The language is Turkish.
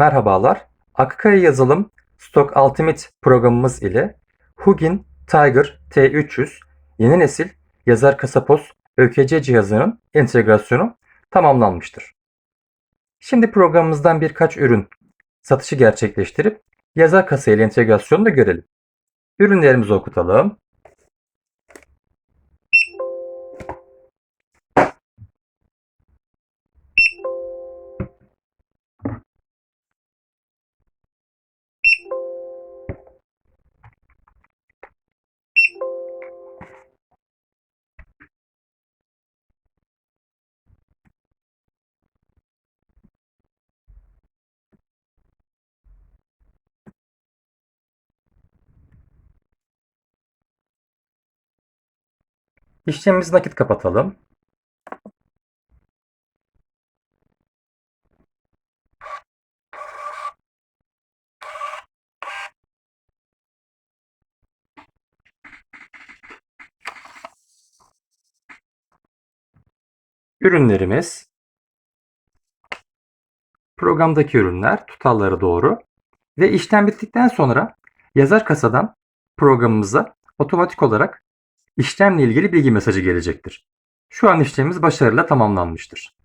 Merhabalar. Akkaya yazılım Stock Ultimate programımız ile Hugin Tiger T300 yeni nesil yazar kasapoz ÖKC cihazının entegrasyonu tamamlanmıştır. Şimdi programımızdan birkaç ürün satışı gerçekleştirip yazar kasa ile entegrasyonunu da görelim. Ürünlerimizi okutalım. İşlemimizi nakit kapatalım. Ürünlerimiz programdaki ürünler tutarları doğru ve işlem bittikten sonra yazar kasadan programımıza otomatik olarak işlemle ilgili bilgi mesajı gelecektir. Şu an işlemimiz başarıyla tamamlanmıştır.